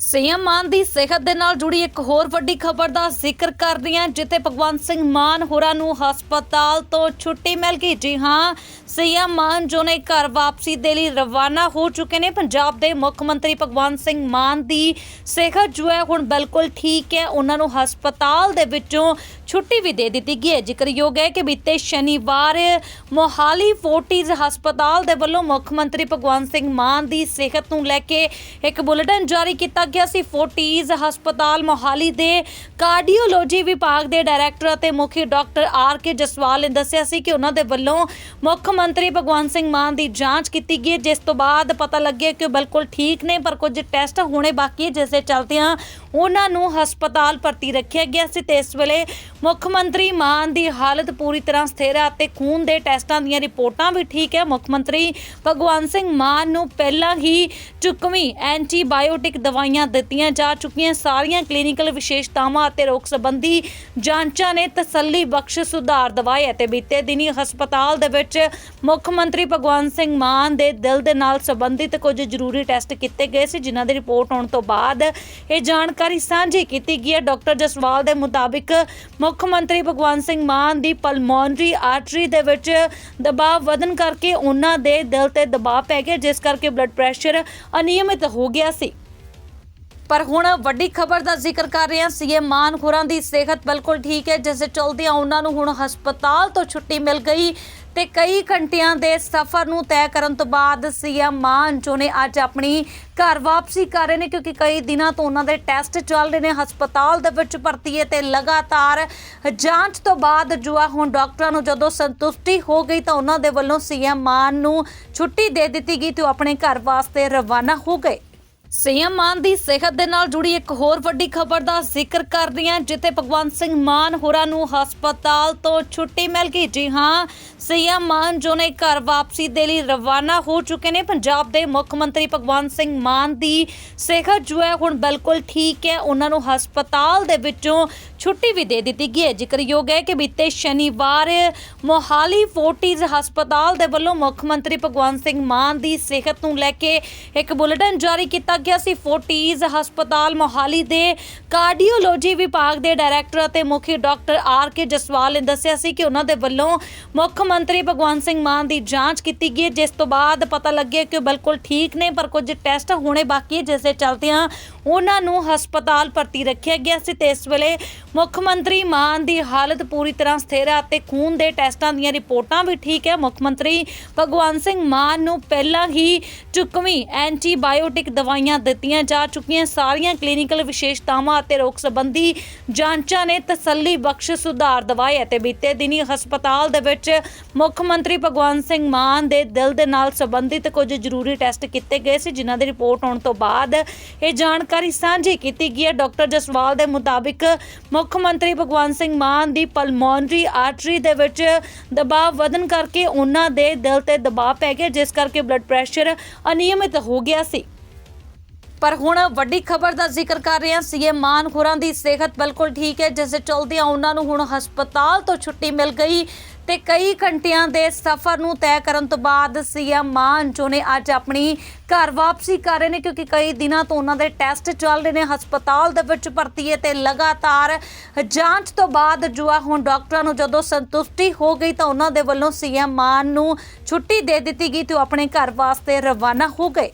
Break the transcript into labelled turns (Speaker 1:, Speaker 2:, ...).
Speaker 1: CM ਮਾਨ ਦੀ ਸਿਹਤ ਦੇ ਨਾਲ ਜੁੜੀ ਇੱਕ ਹੋਰ ਵੱਡੀ ਖਬਰ ਦਾ ਜ਼ਿਕਰ ਕਰ ਹਾਂ ਜਿੱਥੇ ਭਗਵੰਤ ਸਿੰਘ ਮਾਨ ਹੋਰਾਂ ਨੂੰ ਹਸਪਤਾਲ ਤੋਂ ਛੁੱਟੀ ਮਿਲ ਗਈ। ਜੀ ਹਾਂ, ਸੀਐਮ ਮਾਨ ਜੋ ਨੇ ਘਰ ਵਾਪਸੀ ਦੇ ਲਈ ਰਵਾਨਾ ਹੋ ਚੁੱਕੇ ਨੇ। ਪੰਜਾਬ ਦੇ ਮੁੱਖ ਮੰਤਰੀ ਭਗਵੰਤ ਸਿੰਘ ਮਾਨ ਦੀ ਸਿਹਤ ਜੋ ਹੈ ਹੁਣ ਬਿਲਕੁਲ ਠੀਕ ਹੈ। ਉਹਨਾਂ ਨੂੰ ਹਸਪਤਾਲ ਦੇ ਵਿੱਚੋਂ ਛੁੱਟੀ ਵੀ ਦੇ ਦਿੱਤੀ ਗਈ ਹੈ। ਜ਼ਿਕਰਯੋਗ ਹੈ ਕਿ ਬੀਤੇ ਸ਼ਨੀਵਾਰ ਮੋਹਾਲੀ ਫੋਰਟੀਜ਼ ਹਸਪਤਾਲ ਦੇ ਵੱਲੋਂ ਮੁੱਖ ਮੰਤਰੀ ਭਗਵੰਤ ਸਿੰਘ ਮਾਨ ਦੀ ਸਿਹਤ ਨੂੰ ਲੈ ਕੇ ਇੱਕ ਬੁਲੇਟਿਨ ਜਾਰੀ ਕੀਤਾ ਗਿਆ ਸੀ। ਫੋਰਟੀਜ਼ ਹਸਪਤਾਲ ਮੋਹਾਲੀ ਦੇ ਕਾਰਡੀਓਲੋਜੀ ਵਿਭਾਗ ਦੇ ਡਾਇਰੈਕਟਰ ਅਤੇ ਮੁਖੀ ਡਾਕਟਰ ਆਰ ਕੇ ਜਸਵਾਲ ਨੇ ਦੱਸਿਆ ਸੀ ਕਿ ਉਹਨਾਂ ਦੇ ਵੱਲੋਂ ਮੁੱਖ ਮੰਤਰੀ ਭਗਵੰਤ ਸਿੰਘ ਮਾਨ ਦੀ ਜਾਂਚ ਕੀਤੀ ਗਈ ਹੈ, ਜਿਸ ਤੋਂ ਬਾਅਦ ਪਤਾ ਲੱਗਿਆ ਕਿ ਉਹ ਬਿਲਕੁਲ ਠੀਕ ਨੇ ਪਰ ਕੁਝ ਟੈਸਟ ਹੋਣੇ ਬਾਕੀ ਹੈ ਜਿਸ ਦੇ ਚਲਦਿਆਂ ਉਹਨਾਂ ਨੂੰ ਹਸਪਤਾਲ ਭਰਤੀ ਰੱਖਿਆ ਗਿਆ ਸੀ ਤੇ ਇਸ ਵੇਲੇ ਮੁੱਖ ਮੰਤਰੀ ਮਾਨ ਦੀ ਹਾਲਤ ਪੂਰੀ ਤਰ੍ਹਾਂ ਸਥਿਰ ਹੈ ਅਤੇ ਖੂਨ ਦੇ ਟੈਸਟਾਂ ਦੀਆਂ ਰਿਪੋਰਟਾਂ ਵੀ ਠੀਕ ਹੈ ਮੁੱਖ ਮੰਤਰੀ ਭਗਵੰਤ ਸਿੰਘ ਮਾਨ ਨੂੰ ਪਹਿਲਾਂ ਹੀ ਚੁੱਕਵੀਂ ਐਂਟੀਬਾਇਓਟਿਕ ਦਵਾਈਆਂ ਦਿੱਤੀਆਂ ਜਾ ਚੁੱਕੀਆਂ। ਸਾਰੀਆਂ ਕਲੀਨਿਕਲ ਵਿਸ਼ੇਸ਼ਤਾਵਾਂ ਅਤੇ ਰੋਗ ਸੰਬੰਧੀ ਜਾਂਚਾਂ ਨੇ ਤਸੱਲੀ ਬਖਸ਼ ਸੁਧਾਰ ਦਵਾਇਆ ਤੇ ਬੀਤੇ ਦਿਨੀ ਹਸਪਤਾਲ ਦੇ ਵਿੱਚ ਮੁੱਖ ਮੰਤਰੀ ਭਗਵੰਤ ਸਿੰਘ ਮਾਨ ਦੇ ਦਿਲ ਦੇ ਨਾਲ ਸੰਬੰਧਿਤ ਕੁਝ ਜ਼ਰੂਰੀ ਟੈਸਟ ਕੀਤੇ ਗਏ ਸੀ, ਜਿਨ੍ਹਾਂ ਦੀ ਰਿਪੋਰਟ ਆਉਣ ਤੋਂ ਬਾਅਦ ਇਹ ਜਾਣਕਾਰੀ ਸਾਂਝੀ ਕੀਤੀ ਗਈ ਹੈ। ਡਾਕਟਰ ਜਸਵਾਲ ਦੇ ਮੁਤਾਬਿਕ ਮੁੱਖ ਮੰਤਰੀ ਭਗਵੰਤ ਸਿੰਘ ਮਾਨ ਦੀ ਪਲਮੋਨਰੀ ਆਰਟਰੀ ਦੇ ਵਿੱਚ ਦਬਾਅ ਵਧਣ ਕਰਕੇ ਉਹਨਾਂ ਦੇ ਦਿਲ ਤੇ ਦਬਾਅ ਪੈ ਗਿਆ, ਜਿਸ ਕਰਕੇ ਬਲੱਡ ਪ੍ਰੈਸ਼ਰ ਅਨਿਯਮਿਤ ਹੋ ਗਿਆ ਸੀ। ਪਰ ਹੁਣ ਵੱਡੀ ਖਬਰ ਦਾ ਜ਼ਿਕਰ ਕਰ ਰਹੇ ਹਾਂ। ਸੀਐਮ ਮਾਨ ਹੋਰਾਂ ਦੀ ਸਿਹਤ ਬਿਲਕੁਲ ਠੀਕ ਹੈ, ਜਿਸ ਦੇ ਚਲਦਿਆਂ ਉਹਨਾਂ ਨੂੰ ਹੁਣ ਹਸਪਤਾਲ ਤੋਂ ਛੁੱਟੀ ਮਿਲ ਗਈ ਤੇ ਕਈ ਘੰਟਿਆਂ ਦੇ ਸਫ਼ਰ ਨੂੰ ਤੈਅ ਕਰਨ ਤੋਂ ਬਾਅਦ ਸੀਐਮ ਮਾਨ, ਜੋ ਨੇ ਅੱਜ ਆਪਣੀ ਘਰ ਵਾਪਸੀ ਕਰ ਰਹੇ ਨੇ, ਕਿਉਂਕਿ ਕਈ ਦਿਨਾਂ ਤੋਂ ਉਹਨਾਂ ਦੇ ਟੈਸਟ ਚੱਲ ਰਹੇ ਨੇ, ਹਸਪਤਾਲ ਦੇ ਵਿੱਚ ਭਰਤੀ ਹੈ ਤੇ ਲਗਾਤਾਰ ਜਾਂਚ ਤੋਂ ਬਾਅਦ ਜੋ ਆ ਹੁਣ ਡਾਕਟਰਾਂ ਨੂੰ ਜਦੋਂ ਸੰਤੁਸ਼ਟੀ ਹੋ ਗਈ ਤਾਂ ਉਹਨਾਂ ਦੇ ਵੱਲੋਂ ਸੀਐਮ ਮਾਨ ਨੂੰ ਛੁੱਟੀ ਦੇ ਦਿੱਤੀ ਗਈ ਤੇ ਉਹ ਆਪਣੇ ਘਰ ਵਾਸਤੇ ਰਵਾਨਾ ਹੋ ਗਏ। ਸੀਐਮ ਮਾਨ ਦੀ ਸਿਹਤ ਦੇ ਨਾਲ ਜੁੜੀ ਇੱਕ ਹੋਰ ਵੱਡੀ ਖਬਰ ਦਾ ਜ਼ਿਕਰ ਕਰਦੀ ਹਾਂ, ਜਿੱਥੇ ਭਗਵੰਤ ਸਿੰਘ ਮਾਨ ਹੋਰਾਂ ਨੂੰ ਹਸਪਤਾਲ ਤੋਂ ਛੁੱਟੀ ਮਿਲ ਗਈ। ਜੀ ਹਾਂ, ਸੀਐਮ ਮਾਨ ਜੋ ਨੇ ਘਰ ਵਾਪਸੀ ਦੇ ਲਈ ਰਵਾਨਾ ਹੋ ਚੁੱਕੇ ਨੇ। ਪੰਜਾਬ ਦੇ ਮੁੱਖ ਮੰਤਰੀ ਭਗਵੰਤ ਸਿੰਘ ਮਾਨ ਦੀ ਸਿਹਤ ਜੋ ਹੈ ਹੁਣ ਬਿਲਕੁਲ ਠੀਕ ਹੈ। ਉਹਨਾਂ ਨੂੰ ਹਸਪਤਾਲ ਦੇ ਵਿੱਚੋਂ ਛੁੱਟੀ ਵੀ ਦੇ ਦਿੱਤੀ ਗਈ ਹੈ। ਜ਼ਿਕਰਯੋਗ ਹੈ ਕਿ ਬੀਤੇ ਸ਼ਨੀਵਾਰ ਮੋਹਾਲੀ ਫੋਰਟਿਸ ਹਸਪਤਾਲ ਦੇ ਵੱਲੋਂ ਮੁੱਖ ਮੰਤਰੀ ਭਗਵੰਤ ਸਿੰਘ ਮਾਨ ਦੀ ਸਿਹਤ ਨੂੰ ਲੈ ਕੇ ਇੱਕ ਬੁਲੇਟਿਨ ਜਾਰੀ ਕੀਤਾ ਗਿਆ ਸੀ। ਫੋਰਟਿਸ ਹਸਪਤਾਲ ਮੋਹਾਲੀ ਦੇ ਕਾਰਡੀਓਲੋਜੀ ਵਿਭਾਗ ਦੇ ਡਾਇਰੈਕਟਰ ਅਤੇ ਮੁਖੀ ਡਾਕਟਰ ਆਰ ਕੇ ਜਸਵਾਲ ਨੇ ਦੱਸਿਆ ਸੀ ਕਿ ਉਹਨਾਂ ਦੇ ਵੱਲੋਂ ਮੁੱਖ ਮੰਤਰੀ ਭਗਵੰਤ ਸਿੰਘ ਮਾਨ ਦੀ ਜਾਂਚ ਕੀਤੀ ਗਈ ਹੈ, ਜਿਸ ਤੋਂ ਬਾਅਦ ਪਤਾ ਲੱਗਿਆ ਕਿ ਉਹ ਬਿਲਕੁਲ ਠੀਕ ਨੇ ਪਰ ਕੁਝ ਟੈਸਟ ਹੋਣੇ ਬਾਕੀ ਜਿਸ ਦੇ ਚਲਦਿਆਂ ਉਹਨਾਂ ਨੂੰ ਹਸਪਤਾਲ ਭਰਤੀ ਰੱਖਿਆ ਗਿਆ ਸੀ ਤੇ ਇਸ ਵੇਲੇ ਮੁੱਖ ਮੰਤਰੀ ਮਾਨ ਦੀ ਹਾਲਤ ਪੂਰੀ ਤਰ੍ਹਾਂ ਸਥਿਰ ਹੈ ਅਤੇ ਖੂਨ ਦੇ ਟੈਸਟਾਂ ਦੀਆਂ ਰਿਪੋਰਟਾਂ ਵੀ ਠੀਕ ਹੈ ਮੁੱਖ ਮੰਤਰੀ ਭਗਵੰਤ ਸਿੰਘ ਮਾਨ ਨੂੰ ਪਹਿਲਾਂ ਹੀ ਚੁੱਕਵੀਂ ਐਂਟੀਬਾਇਓਟਿਕ ਦਵਾਈਆਂ ਦਿੱਤੀਆਂ ਜਾ ਚੁੱਕੀਆਂ। ਸਾਰੀਆਂ ਕਲੀਨਿਕਲ ਵਿਸ਼ੇਸ਼ਤਾਵਾਂ ਅਤੇ ਰੋਗ ਸੰਬੰਧੀ ਜਾਂਚਾਂ ਨੇ ਤਸੱਲੀ ਬਖਸ਼ ਸੁਧਾਰ ਦਵਾਏ ਅਤੇ ਬੀਤੇ ਦਿਨੀ ਹਸਪਤਾਲ ਦੇ ਵਿੱਚ ਮੁੱਖ ਮੰਤਰੀ ਭਗਵੰਤ ਸਿੰਘ ਮਾਨ ਦੇ ਦਿਲ ਦੇ ਨਾਲ ਸੰਬੰਧਿਤ ਕੁਝ ਜ਼ਰੂਰੀ ਟੈਸਟ ਕੀਤੇ ਗਏ ਸੀ, ਜਿਨ੍ਹਾਂ ਦੀ ਰਿਪੋਰਟ ਆਉਣ ਤੋਂ ਬਾਅਦ ਇਹ ਜਾਣਕਾਰੀ ਸਾਂਝੀ ਕੀਤੀ ਗਈ ਹੈ। ਡਾਕਟਰ ਜਸਵਾਲ ਦੇ ਮੁਤਾਬਿਕ ਮੁੱਖ ਮੰਤਰੀ ਭਗਵੰਤ ਸਿੰਘ ਮਾਨ ਦੀ ਪਲਮੋਨਰੀ ਆਰਟਰੀ ਦੇ ਵਿੱਚ ਦਬਾਅ ਵਧਣ ਕਰਕੇ ਉਹਨਾਂ ਦੇ ਦਿਲ ਤੇ ਦਬਾਅ ਪੈ ਗਿਆ, ਜਿਸ ਕਰਕੇ ਬਲੱਡ ਪ੍ਰੈਸ਼ਰ ਅਨਿਯਮਿਤ ਹੋ ਗਿਆ ਸੀ। ਪਰ ਹੁਣ ਵੱਡੀ ਖਬਰ ਦਾ ਜ਼ਿਕਰ ਕਰ ਰਹੇ ਹਾਂ। ਸੀਐਮ ਮਾਨ ਹੋਰਾਂ ਦੀ ਸਿਹਤ ਬਿਲਕੁਲ ਠੀਕ ਹੈ, ਜਿਸ ਦੇ ਚਲਦਿਆਂ ਉਹਨਾਂ ਨੂੰ ਹੁਣ ਹਸਪਤਾਲ ਤੋਂ ਛੁੱਟੀ ਮਿਲ ਗਈ ਤੇ ਕਈ ਘੰਟਿਆਂ ਦੇ ਸਫ਼ਰ ਨੂੰ ਤੈਅ ਕਰਨ ਤੋਂ ਬਾਅਦ ਸੀਐਮ ਮਾਨ ਜੋ ਨੇ ਅੱਜ ਆਪਣੀ ਘਰ ਵਾਪਸੀ ਕਰ ਰਹੇ ਨੇ, ਕਿਉਂਕਿ ਕਈ ਦਿਨਾਂ ਤੋਂ ਉਹਨਾਂ ਦੇ ਟੈਸਟ ਚੱਲ ਰਹੇ ਨੇ, ਹਸਪਤਾਲ ਦੇ ਵਿੱਚ ਭਰਤੀ ਹੈ ਤੇ ਲਗਾਤਾਰ ਜਾਂਚ ਤੋਂ ਬਾਅਦ ਜੋ ਆ ਹੁਣ ਡਾਕਟਰਾਂ ਨੂੰ ਜਦੋਂ ਸੰਤੁਸ਼ਟੀ ਹੋ ਗਈ ਤਾਂ ਉਹਨਾਂ ਦੇ ਵੱਲੋਂ ਸੀਐਮ ਮਾਨ ਨੂੰ ਛੁੱਟੀ ਦੇ ਦਿੱਤੀ ਗਈ ਤੇ ਉਹ ਆਪਣੇ ਘਰ ਵਾਸਤੇ ਰਵਾਨਾ ਹੋ ਗਏ।